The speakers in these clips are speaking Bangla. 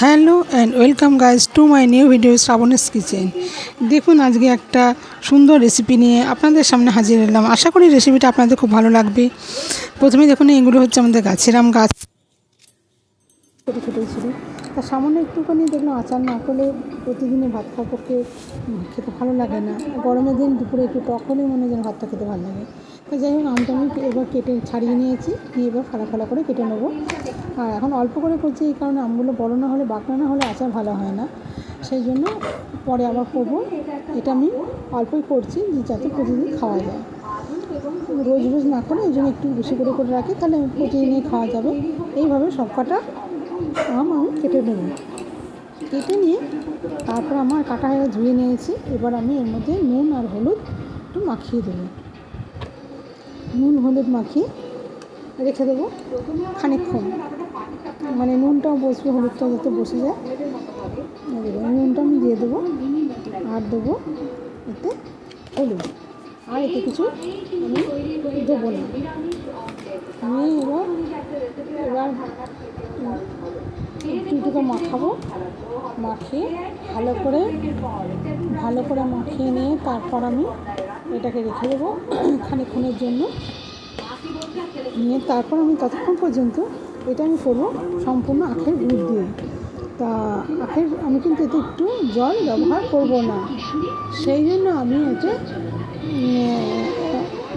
Hello and welcome guys to my new video শ্রাবণেস kitchen. দেখুন, আজকে একটা সুন্দর রেসিপি নিয়ে আপনাদের সামনে হাজির এলাম আশা করি রেসিপিটা আপনাদের খুব ভালো লাগবে। প্রথমে দেখুন, এগুলো হচ্ছে আমাদের গাছের আম গাছ। ছোটো ছোটো ছিল তা সামান্য একটুখানি দেখলাম, আচার না করলে প্রতিদিনে ভাত খাওয়ার পক্ষে খেতে ভালো লাগে না। গরমের দিন দুপুরে একটু টক মনে হয় যেন ভাতটা খেতে ভালো লাগে। তো যাই হোক, আমটা আমি এবার কেটে ছাড়িয়ে নিয়েছি। নিয়ে এবার ফালা ফালা করে কেটে নেব। আর এখন অল্প করে করছি এই কারণে আমগুলো বড় না হলে বাঁকড়া না হলে আচার ভালো হয় না। সেই জন্য পরে আবার করব। এটা আমি অল্পই করছি যাতে প্রতিদিন খাওয়া যায়। রোজ রোজ না করে এই জন্য একটু বেশি করে করে রাখি, তাহলে প্রতিদিনই খাওয়া যাবে। এইভাবে সব কটা আম আমি কেটে নেব। কেটে নিয়ে তারপর আমার কাটা হয়ে ধুয়ে নিয়েছি। এবার আমি এর মধ্যে নুন আর হলুদ একটু মাখিয়ে দেবো। নুন, হলুদ মাখিয়ে রেখে দেবো খানিকক্ষণ। মানে নুনটাও বসবে, হলুদটাও যাতে বসে যায়। নুনটা আমি দিয়ে দেবো, আর দেবো এতে হলুদ। আর এতে কিছু আমি দেবো না। আমি এবার এবার একটু মাখাবো। মাখিয়ে ভালো করে ভালো করে মাখিয়ে নিয়ে তারপর আমি এটাকে রেখে দেবো খানিক্ষণের জন্য। নিয়ে তারপর আমি ততক্ষণ পর্যন্ত এটা আমি করব সম্পূর্ণ আখের গুড় দিয়ে। তা আখের, আমি কিন্তু এতে একটু জল ব্যবহার করব না। সেই জন্য আমি এতে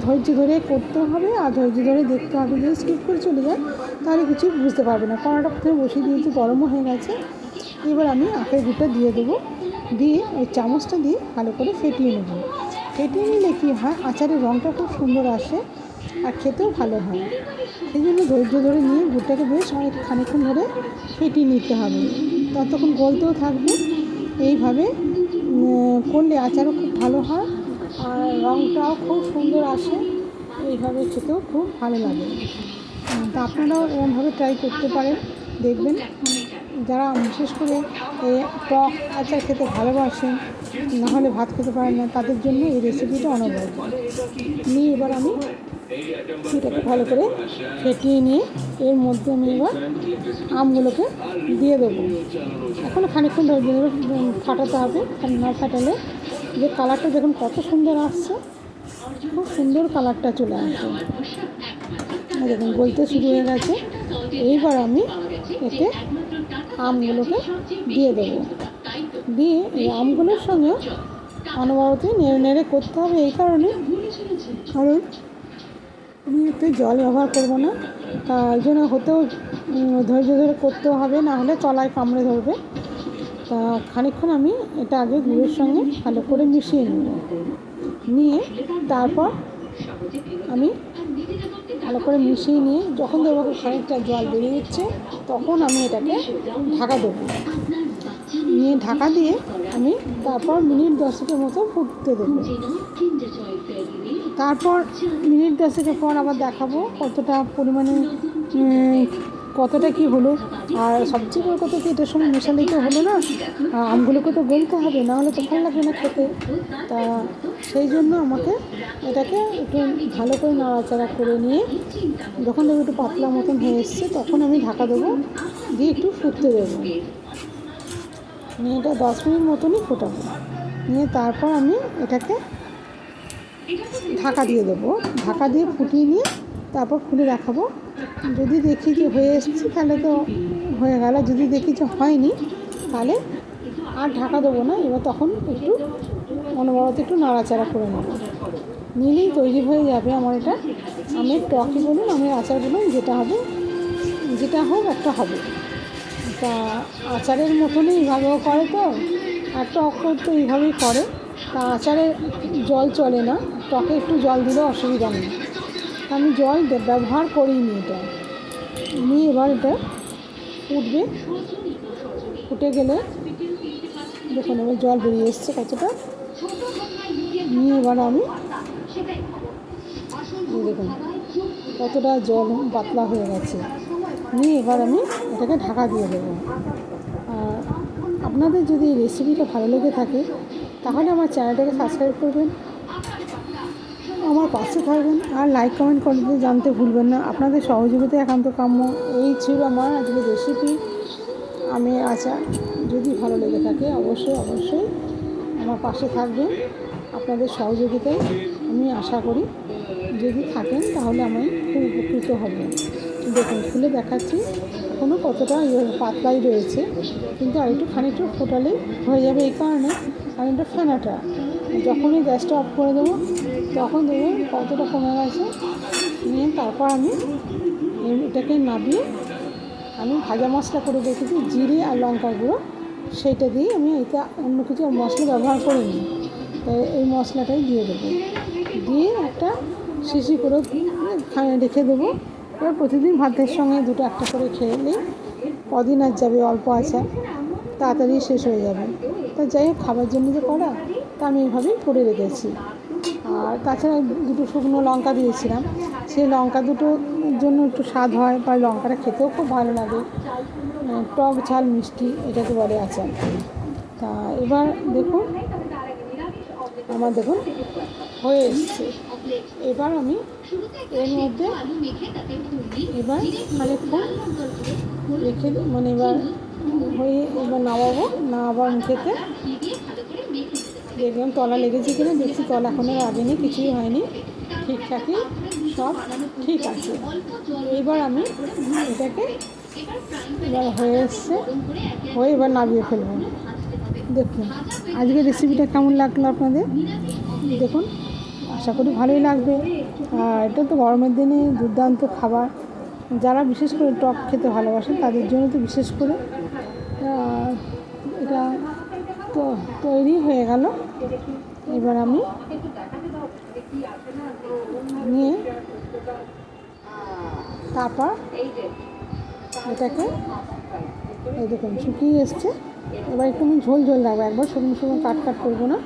ধৈর্য ধরে করতে হবে আর ধৈর্য ধরে দেখতে হবে। যদি স্কিপ করে চলে যায় তাহলে কিছু বুঝতে পারবে না। কড়াটা প্রথমে বসিয়ে দিয়েছি, গরমও হয়ে গেছে। এবার আমি আখের গুড়টা দিয়ে দেবো। দিয়ে ওই চামচটা দিয়ে ভালো করে ফেটিয়ে নেব। ফেটিয়ে নিলে কী হয়, আচারের রঙটা খুব সুন্দর আসে আর খেতেও ভালো হয়। সেই জন্য ধৈর্য ধরে নিয়ে গুড়টাকে বেশ অনেক খানিক্ষণ ধরে ফেটিয়ে নিতে হবে। ততক্ষণ গলতেও থাকবে। এইভাবে করলে আচারও খুব ভালো হয় আর রঙটাও খুব সুন্দর আসে। এইভাবে খেতেও খুব ভালো লাগে। তা আপনারাও এরকমভাবে ট্রাই করতে পারেন, দেখবেন। যারা বিশেষ করে টক আচার খেতে ভালোবাসেন নাহলে ভাত খেতে পারেন না, তাদের জন্য এই রেসিপিটা অনবদ্য। নিয়ে এবার আমি এটাকে ভালো করে ফেটিয়ে নিয়ে এর মধ্যে আমি এবার আমগুলোকে দিয়ে দেবো। এখনও খানিকক্ষণ ধরে ফাটাতে হবে। না ফাটালে যে কালারটা দেখুন কত সুন্দর আসছে, খুব সুন্দর কালারটা চলে এই দেখুন, গলতে শুরু হয়ে গেছে। এইবার আমি এতে আমগুলোকে দিয়ে দেবো। দিয়ে এই আমগুলোর সঙ্গে অনবরত নেড়ে নেড়ে করতে হবে এই কারণে। কারণ আমি এতে জল ব্যবহার করব না। তা এই জন্য হতেও ধৈর্য ধরে করতেও হবে, না হলে তলায় কামড়ে ধরবে। তা খানিকক্ষণ আমি এটা আগে গুড়ের সঙ্গে ভালো করে মিশিয়ে নেব। নিয়ে তারপর আমি ভালো করে মিশিয়ে নিয়ে যখন দেবো খানিকটা জল বেরিয়ে যাচ্ছে তখন আমি এটাকে ঢাকা দেবো। নিয়ে ঢাকা দিয়ে আমি তারপর মিনিট দশেকের মতো ফুটতে দেবো। তারপর মিনিট দশেকের পর আবার দেখাবো কতটা পরিমাণে কতটা কি হলো। আর সবচেয়ে বড় কথা কি, এটার সঙ্গে মেশালেই তো হলো না। আমগুলোকে তো গলতে হবে, না হলে তো ভালো লাগবে না খেতে। তা সেই জন্য আমাকে এটাকে একটু ভালো করে নাড়াচাড়া করে নিয়ে যখন দেখব একটু পাতলা মতন হয়ে এসছে, তখন আমি ঢাকা দেবো, দিয়ে একটু ফুটতে দেবো। নিয়ে এটা দশ মিনিট মতনই ফোটাবো। নিয়ে তারপর আমি এটাকে ঢাকা দিয়ে দেবো। ঢাকা দিয়ে ফুটিয়ে নিয়ে তারপর খুলে দেখাবো। যদি দেখি যে হয়ে এসেছে, তাহলে তো হয়ে গেল। যদি দেখি যে হয়নি, তাহলে আর ঢাকা দেবো না। এবার তখন একটু অনবরত একটু নাড়াচাড়া করে নেব। নিলেই তৈরি হয়ে যাবে আমার এটা। আমের টকই বলুন আমের আচার বলুন, যেটা হবে, যেটা হোক একটা হবে। তা আচারের মতনই এইভাবেও করে তো, আর টক তো এইভাবেই করে। তা আচারে জল চলে না, টকে একটু জল দিলে অসুবিধা নেই। আমি জল ব্যবহার করিনি এটা। নিয়ে এবার এটা ফুটবে। ফুটে গেলে, দেখুন এবার জল বেরিয়ে এসছে কতটা। নিয়ে এবার আমি দেখুন, কতটা জল পাতলা হয়ে গেছে। নিয়ে এবার আমি এটাকে ঢাকা দিয়ে দেবো। আর আপনাদের যদি রেসিপিটা ভালো লেগে থাকে, তাহলে আমার চ্যানেলটাকে সাবস্ক্রাইব করবেন, আমার পাশে থাকবেন, আর লাইক কমেন্ট করতে জানতে ভুলবেন না। আপনাদের সহযোগিতা একান্ত কাম্য। এই ছিল আমার আজকে রেসিপি আমি আচার যদি ভালো লেগে থাকে, অবশ্যই অবশ্যই আমার পাশে থাকবেন। আপনাদের সহযোগিতায় আমি আশা করি যদি থাকেন তাহলে আমি খুব উপকৃত হব দেখুন, খুলে দেখাচ্ছি। এখনও কতটা ইয়ে পাতলাই রয়েছে, কিন্তু আর একটু খানিকটু ফোটালে হয়ে যাবে এই কারণে। কারণ এটা ফেনাটা। যখনই গ্যাসটা অফ করে দেবো, তখন দেখবেন কতটা কমে গেছে। নিয়ে তারপর আমি এটাকে নামিয়ে আমি ভাজা মশলা করে রেখেছি, জিরে আর লঙ্কার গুঁড়ো। সেইটা দিয়ে আমি এটা অন্য কিছু মশলা ব্যবহার করিনি। তাই এই মশলাটাই দিয়ে দেবো। দিয়ে একটা শিশি করে খানে রেখে দেবো। এবার প্রতিদিন ভাতের সঙ্গে দুটো একটা করে খেয়ে নিই। কদিন আর যাবে, অল্প আছে। তাড়াতাড়ি শেষ হয়ে যাবে। তা যাই হোক, খাবার জন্য যে করা, তা আমি এইভাবেই করে রেখেছি। আর তাছাড়া দুটো শুকনো লঙ্কা দিয়েছিলাম। সেই লঙ্কা দুটোর জন্য একটু স্বাদ হয়, বা লঙ্কাটা খেতেও খুব ভালো লাগে। টক ঝাল মিষ্টি, এটাকে বলে আচার। তা এবার দেখুন, আমার দেখুন হয়ে এসছে। এবার আমি এর মধ্যে এবার খানিকক্ষণ রেখে দি- মানে এবার হয়ে এবার নামাবো। নামাবার মুখেতে দেখলাম তলা লেগেছে কিনা, দেখছি তলা এখনও লাগেনি কিছুই হয়নি। ঠিকঠাকই সব ঠিক আছে। এবার আমি এটাকে এবার হয়ে এসছে। হয়ে এবার নামিয়ে ফেলব। দেখুন আজকে রেসিপিটা কেমন লাগল আপনাদের? দেখুন। আশা করি ভালোই লাগবে। এটা তো গরমের দিনে দুর্দান্ত খাবার। যারা বিশেষ করে টক খেতে ভালোবাসেন, তাদের জন্য তো বিশেষ করে এটা তো তৈরি হয়ে গেল। এবার আমি নিয়ে তারপর এটাকে এই দেখুন শুকিয়ে এসছে। এবার একটু ঝোল ঝোল লাগবে একবার শুকনো শুকনো কাট কাট করব না।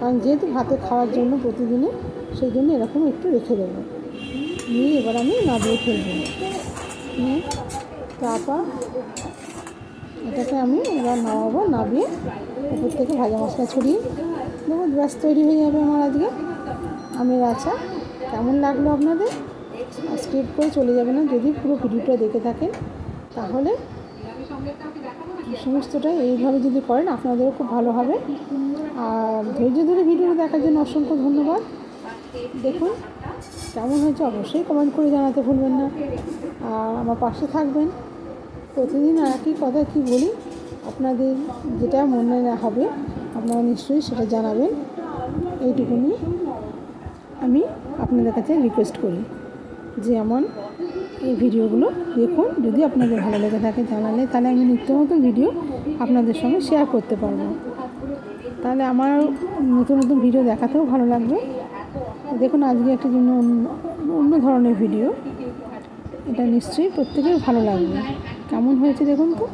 কারণ যেহেতু ভাতে খাওয়ার জন্য প্রতিদিনে, সেই জন্য এরকম একটু রেখে দেবো। নিয়ে এবার আমি নামিয়ে ফেলব। নিয়ে তারপর এটাকে আমি এবার নামাবো, নামিয়ে উপর থেকে ভাজা মশলা ছড়িয়ে দেবো। ব্যাস, তৈরি হয়ে যাবে আমার আজকে আমের আচার। কেমন লাগল আপনাদের? স্কিপ করে চলে যাবে না, যদি পুরো ভিডিওটা দেখে থাকেন, তাহলে সমস্তটাই এইভাবে যদি করেন, আপনাদেরও খুব ভালো হবে। আর ধৈর্য ধরে ভিডিওটা দেখার জন্য অসংখ্য ধন্যবাদ। দেখুন, কেমন হয়েছে অবশ্যই কমেন্ট করে জানাতে ভুলবেন না। আর আমার পাশে থাকবেন। প্রতিদিন আর একই কথা কী বলি, আপনাদের যেটা মনে হবে, আপনারা নিশ্চয়ই সেটা জানাবেন। এইটুকুনি আমি আপনাদের কাছে রিকোয়েস্ট করি যে এমন এই ভিডিওগুলো দেখুন। যদি আপনাদের ভালো লেগে থাকে জানালে, তাহলে আমি নিত্য নতুন ভিডিও আপনাদের সঙ্গে শেয়ার করতে পারব। তাহলে আমার নতুন নতুন ভিডিও দেখাতেও ভালো লাগবে। দেখুন, আজকে একটা জন্য অন্য ধরনের ভিডিও। এটা নিশ্চয়ই প্রত্যেকের ভালো লাগবে। কেমন হয়েছে দেখুন তো?